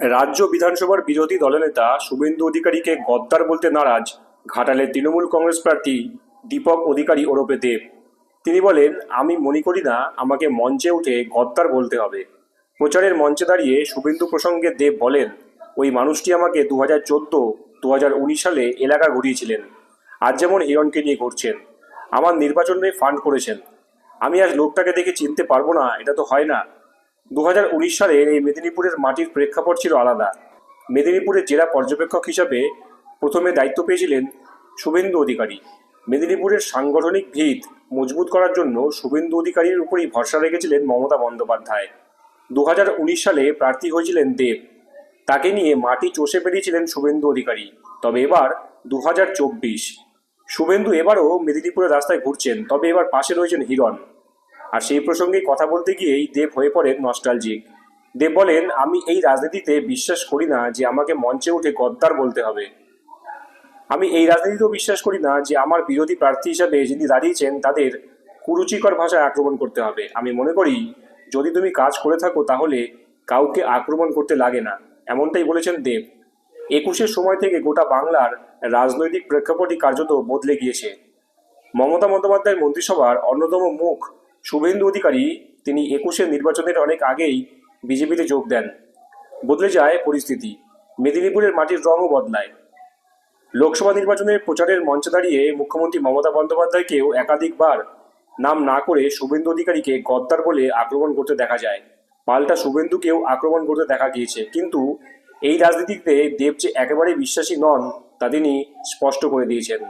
রাজ্য বিধানসভার বিরোধী দলনেতা শুভেন্দু অধিকারীকে গদ্দার বলতে নারাজ ঘাটালের তৃণমূল কংগ্রেস প্রার্থী দীপক অধিকারী ওরপে দেব। তিনি বলেন, আমি মনে করি না, আমাকে মঞ্চে উঠে গদ্দার বলতে হবে। প্রচারের মঞ্চে দাঁড়িয়ে শুভেন্দু প্রসঙ্গে দেব বলেন, ওই মানুষটি আমাকে দু হাজার চোদ্দ দু হাজার উনিশ সালে এলাকা ঘুরিয়েছিলেন। আজ যেমন হিরণকে নিয়ে ঘুরছেন, আমার নির্বাচনে ফান্ড করেছেন। আমি আজ লোকটাকে দেখে চিনতে পারব না, এটা তো হয় না। দু হাজার উনিশ সালের এই মেদিনীপুরের মাটির প্রেক্ষাপট ছিল আলাদা। মেদিনীপুরের জেলা পর্যবেক্ষক হিসাবে প্রথমে দায়িত্ব পেয়েছিলেন শুভেন্দু অধিকারী। মেদিনীপুরের সাংগঠনিক ভিত মজবুত করার জন্য শুভেন্দু অধিকারীর উপরই ভরসা রেখেছিলেন মমতা বন্দ্যোপাধ্যায়। দু হাজার উনিশ সালে প্রার্থী হয়েছিলেন দেব। তাকে নিয়ে মাটি চষে বেরিয়েছিলেন শুভেন্দু অধিকারী। তবে এবার দু হাজার চব্বিশ। শুভেন্দু এবারও মেদিনীপুরের রাস্তায় ঘুরছেন, তবে এবার পাশে রয়েছেন হিরণ। আর সেই প্রসঙ্গে কথা বলতে গিয়েই দেব হয়ে পড়েন নস্টালজিক দেব বলেন, আমি এই রাজনীতিতে বিশ্বাস করি না যে আমাকে মঞ্চে উঠে গদ্দার বলতে হবে। আমি এই রাজনীতিতেও বিশ্বাস করি না যে আমার বিরোধী প্রার্থী হিসাবে যিনি দাঁড়িয়েছেন, তাদের কুরুচিকর ভাষায় আক্রমণ করতে হবে। আমি মনে করি, যদি তুমি কাজ করে থাকো, তাহলে কাউকে আক্রমণ করতে লাগে না। এমনটাই বলেছেন দেব। একুশের সময় থেকে গোটা বাংলার রাজনৈতিক প্রেক্ষাপটই কার্যত বদলে গিয়েছে। মমতা বন্দ্যোপাধ্যায়ের মন্ত্রিসভার অন্যতম মুখ শুভেন্দু অধিকারী তিনি একুশের নির্বাচনের অনেক আগেই বিজেপিতে যোগ দেন। বদলে যায় পরিস্থিতি। মেদিনীপুরের মাটির রঙও বদলায়। লোকসভা নির্বাচনের প্রচারের মঞ্চে দাঁড়িয়ে মুখ্যমন্ত্রী মমতা বন্দ্যোপাধ্যায়কেও একাধিকবার নাম না করে শুভেন্দু অধিকারীকে গদ্দার বলে আক্রমণ করতে দেখা যায়। পাল্টা শুভেন্দুকেও আক্রমণ করতে দেখা গিয়েছে। কিন্তু এই রাজনীতিতে দেব যে একেবারেই বিশ্বাসী নন, তা তিনি স্পষ্ট করে দিয়েছেন।